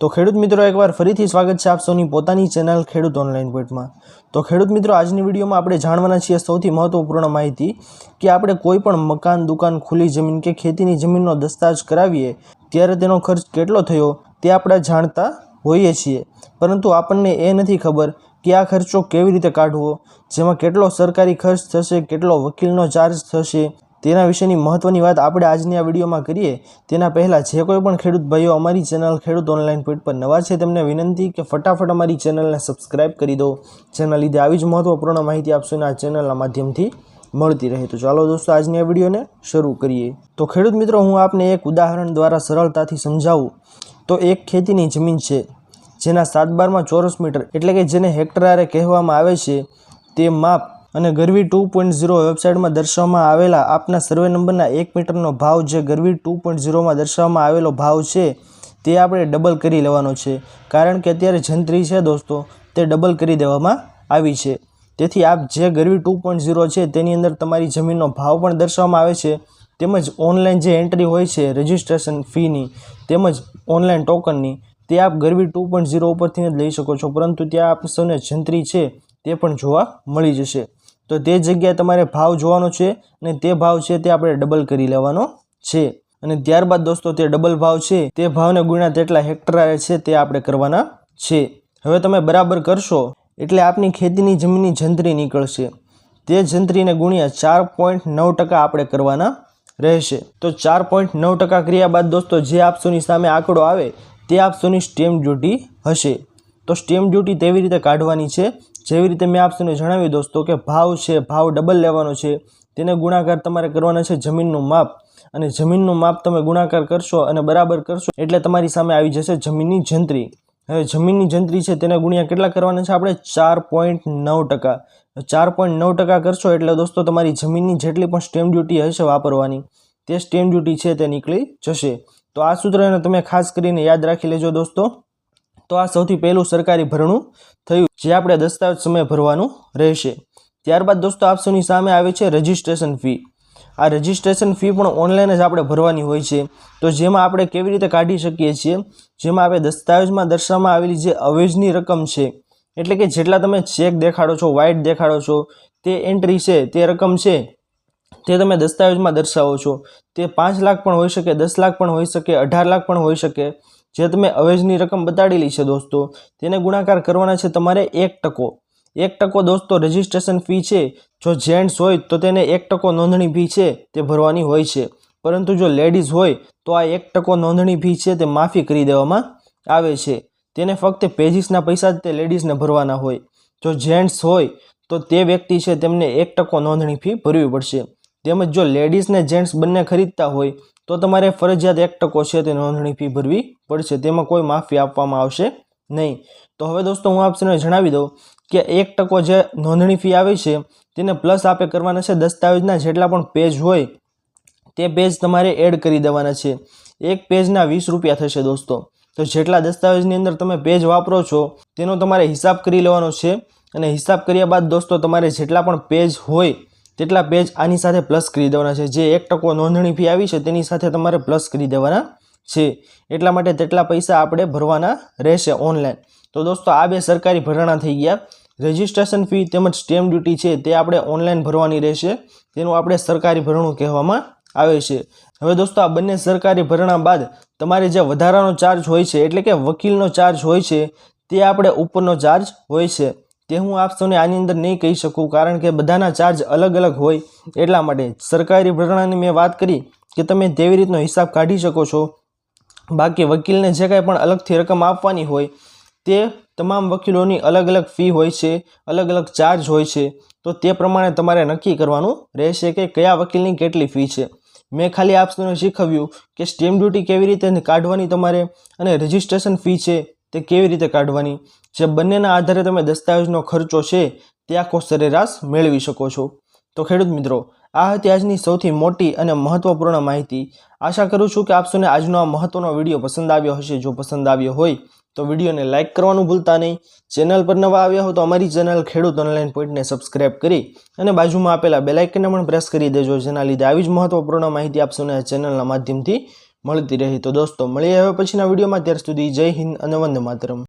તો ખેડૂત મિત્રો, એકવાર ફરીથી સ્વાગત છે આપ સૌની પોતાની ચેનલ ખેડૂત ઓનલાઈન પોઈન્ટમાં તો ખેડૂત મિત્રો, આજની વિડીયોમાં આપણે જાણવાના છીએ સૌથી મહત્વપૂર્ણ માહિતી કે આપણે કોઈ પણ મકાન, દુકાન, ખુલ્લી જમીન કે ખેતીની જમીનનો દસ્તાવેજ કરાવીએ ત્યારે તેનો ખર્ચ કેટલો થયો તે આપણે જાણતા હોઈએ છીએ. પરંતુ આપણને એ નથી ખબર કે આ ખર્ચો કેવી રીતે કાઢવો, જેમાં કેટલો સરકારી ખર્ચ થશે, કેટલો વકીલનો ચાર્જ થશે તેના વિશેની મહત્ત્વની વાત આપણે આજની આ વિડીયોમાં કરીએ. તેના પહેલાં જે કોઈ પણ ખેડૂત ભાઈઓ અમારી ચેનલ ખેડૂત ઓનલાઈન પેટ પર નવા છે, તેમને વિનંતી કે ફટાફટ અમારી ચેનલને સબસ્ક્રાઇબ કરી દો. જેના લીધે આવી જ મહત્ત્વપૂર્ણ માહિતી આપશોને આ ચેનલના માધ્યમથી મળતી રહે. તો ચાલો દોસ્તો, આજની આ વિડીયોને શરૂ કરીએ. તો ખેડૂત મિત્રો, હું આપને એક ઉદાહરણ દ્વારા સરળતાથી સમજાવું. તો એક ખેતીની જમીન છે, જેના સાત બારમાં ચોરસ મીટર એટલે કે જેને હેક્ટરારે કહેવામાં આવે છે, તે માપ અને ગરવી ટુ પોઈન્ટ ઝીરો વેબસાઇટમાં દર્શાવવામાં આવેલા આપના સર્વે નંબરના એક મીટરનો ભાવ જે ગરવી ટુ પોઈન્ટ ઝીરોમાં દર્શાવવામાં આવેલો ભાવ છે, તે આપણે ડબલ કરી લેવાનો છે. કારણ કે અત્યારે જંત્રી છે દોસ્તો, તે ડબલ કરી દેવામાં આવી છે. તેથી આપ જે ગરવી ટુ પોઈન્ટ ઝીરો છે, તેની અંદર તમારી જમીનનો ભાવ પણ દર્શાવવામાં આવે છે. તેમજ ઓનલાઈન જે એન્ટ્રી હોય છે, રજિસ્ટ્રેશન ફીની, તેમજ ઓનલાઈન ટોકનની, તે આપ ગરવી ટુ પોઈન્ટ ઝીરો ઉપરથી જ લઈ શકો છો. પરંતુ ત્યાં આપ સૌને જંત્રી છે, તે પણ જોવા મળી જશે. તો તે જગ્યાએ તમારે ભાવ જોવાનો છે અને તે ભાવ છે તે આપણે ડબલ કરી લેવાનો છે. અને ત્યારબાદ દોસ્તો તે ડબલ ભાવ છે, તે ભાવને ગુણ્યા તેટલા હેક્ટરારે છે તે આપણે કરવાના છે. હવે તમે બરાબર કરશો, એટલે આપની ખેતીની જમીનની જંત્રી નીકળશે. તે જંત્રીને ગુણ્યા ચાર પોઈન્ટ નવ ટકા આપણે કરવાના રહેશે. તો ચાર પોઈન્ટ નવ ટકા કર્યા બાદ દોસ્તો જે આપસોની સામે આંકડો આવે, તે આપસોની સ્ટેમ ડ્યુટી હશે. તો સ્ટેમ્પ ડ્યુટી તેવી રીતે કાઢવાની છે. જેવી રીતે મેં આપસોને જણાવ્યું દોસ્તો કે ભાવ છે, ભાવ ડબલ લેવાનો છે. તેને ગુણાકાર તમારે કરવાના છે જમીનનું માપ. અને જમીનનું માપ તમે ગુણાકાર કરશો અને બરાબર કરશો એટલે તમારી સામે આવી જશે જમીનની જંત્રી. હવે જમીનની જંત્રી છે તેને ગુણ્યા કેટલા કરવાના છે આપણે? ચાર પોઈન્ટ નવ ટકા. ચાર પોઈન્ટ નવ ટકા કરશો એટલે દોસ્તો તમારી જમીનની જેટલી પણ સ્ટેમ્પ ડ્યુટી હશે વાપરવાની, તે સ્ટેમ્પ ડ્યુટી છે તે નીકળી જશે. તો આ સૂત્રને તમે ખાસ કરીને યાદ રાખી લેજો દોસ્તો. તો આ સૌથી પહેલું સરકારી ભરણું થયું, જે આપણે દસ્તાવેજ સમયે ભરવાનું રહેશે. ત્યારબાદ દોસ્તો આપસોની સામે આવે છે રજિસ્ટ્રેશન ફી. આ રજિસ્ટ્રેશન ફી પણ ઓનલાઈન જ આપણે ભરવાની હોય છે. તો જેમાં આપણે કેવી રીતે કાઢી શકીએ છીએ? જેમાં આપણે દસ્તાવેજમાં દર્શાવવામાં આવેલી જે અવેજની રકમ છે, એટલે કે જેટલા તમે ચેક દેખાડો છો વાઇટ દેખાડો છો, તે એન્ટ્રી છે, તે રકમ છે, તે તમે દસ્તાવેજમાં દર્શાવો છો. તે પાંચ લાખ પણ હોઈ શકે, દસ લાખ પણ હોઈ શકે, અઢાર લાખ પણ હોઈ શકે. જે તમે અવેજની રકમ બતાડેલી છે દોસ્તો, તેને ગુણાકાર કરવાના છે તમારે એક ટકો. એક ટકો દોસ્તો રજિસ્ટ્રેશન ફી છે. જો જેન્ટ્સ હોય તો તેને એક ટકો નોંધણી ફી છે, તે ભરવાની હોય છે. પરંતુ જો લેડીઝ હોય તો આ એક ટકો નોંધણી ફી છે, તે માફી કરી દેવામાં આવે છે. તેને ફક્ત પેજીસના પૈસા જ તે લેડીઝને ભરવાના હોય. જો જેન્ટ્સ હોય તો તે વ્યક્તિ છે, તેમને એક ટકો નોંધણી ફી ભરવી પડશે. તેમજ જો લેડીઝને જેન્ટ્સ બંને ખરીદતા હોય તો તમારે ફરજિયાત એક ટકો છે તે નોંધણી ફી ભરવી પડશે. તેમાં કોઈ માફી આપવામાં આવશે નહીં. તો હવે દોસ્તો, હું આપને જણાવી દઉં કે એક ટકો જે નોંધણી ફી આવે છે, તેને પ્લસ આપે કરવાના છે દસ્તાવેજના જેટલા પણ પેજ હોય, તે પેજ તમારે એડ કરી દેવાના છે. એક પેજના વીસ રૂપિયા થશે દોસ્તો. તો જેટલા દસ્તાવેજની અંદર તમે પેજ વાપરો છો, તેનો તમારે હિસાબ કરી લેવાનો છે. અને હિસાબ કર્યા બાદ દોસ્તો, તમારે જેટલા પણ પેજ હોય તેટલા પેજ આની સાથે પ્લસ કરી દેવાના છે. જે એક ટકો નોંધણી ફી આવી છે, તેની સાથે તમારે પ્લસ કરી દેવાના છે. એટલા માટે તેટલા પૈસા આપણે ભરવાના રહેશે ઓનલાઈન તો દોસ્તો, આ બે સરકારી ભરણા થઈ ગયા. રજિસ્ટ્રેશન ફી તેમજ સ્ટેમ્પ ડ્યુટી છે, તે આપણે ઓનલાઈન ભરવાની રહેશે. તેનું આપણે સરકારી ભરણું કહેવામાં આવે છે. હવે દોસ્તો, આ બંને સરકારી ભરણા બાદ તમારે જે વધારાનો ચાર્જ હોય છે, એટલે કે વકીલનો ચાર્જ હોય છે, તે આપણે ઉપરનો ચાર્જ હોય છે. તે હું આપ સૌને આની અંદર નહીં કહી શકું, કારણ કે બધાના ચાર્જ અલગ અલગ હોય એટલા માટે. સરકારી ભરણાની મેં વાત કરી કે તમે તેવી રીતનો હિસાબ કાઢી શકો છો. બાકી વકીલને જે કાંઈ પણ અલગથી રકમ આપવાની હોય, તે તમામ વકીલોની અલગ અલગ ફી હોય છે, અલગ અલગ ચાર્જ હોય છે. તો તે પ્રમાણે તમારે નક્કી કરવાનું રહેશે કે કયા વકીલની કેટલી ફી છે. મેં ખાલી આપ સૌને શીખવ્યું કે સ્ટેમ્પ ડ્યુટી કેવી રીતે કાઢવાની તમારે અને રજિસ્ટ્રેશન ફી છે તે કેવી રીતે કાઢવાની. જે બંનેના આધારે તમે દસ્તાવેજનો ખર્ચો છે તે આખો સરેરાશ મેળવી શકો છો. તો ખેડૂત મિત્રો, આ હતી આજની સૌથી મોટી અને મહત્વપૂર્ણ માહિતી. આશા કરું છું કે આપસોને આજનો આ મહત્વનો વીડિયો પસંદ આવ્યો હશે. જો પસંદ આવ્યો હોય, તો વિડીયોને લાઇક કરવાનું ભૂલતા નહીં. ચેનલ પર નવા આવ્યા હો તો અમારી ચેનલ ખેડૂત ઓનલાઈન પોઈન્ટને સબસ્ક્રાઇબ કરી અને બાજુમાં આપેલા બેલાઇકનને પણ પ્રેસ કરી દેજો, જેના લીધે આવી જ મહત્વપૂર્ણ માહિતી આપસોને આ ચેનલના માધ્યમથી મળતી રહે. તો દોસ્તો, મળીએ હવે પછીના વિડીયોમાં. ત્યાર સુધી જય હિન્દ અને વંદે માતરમ.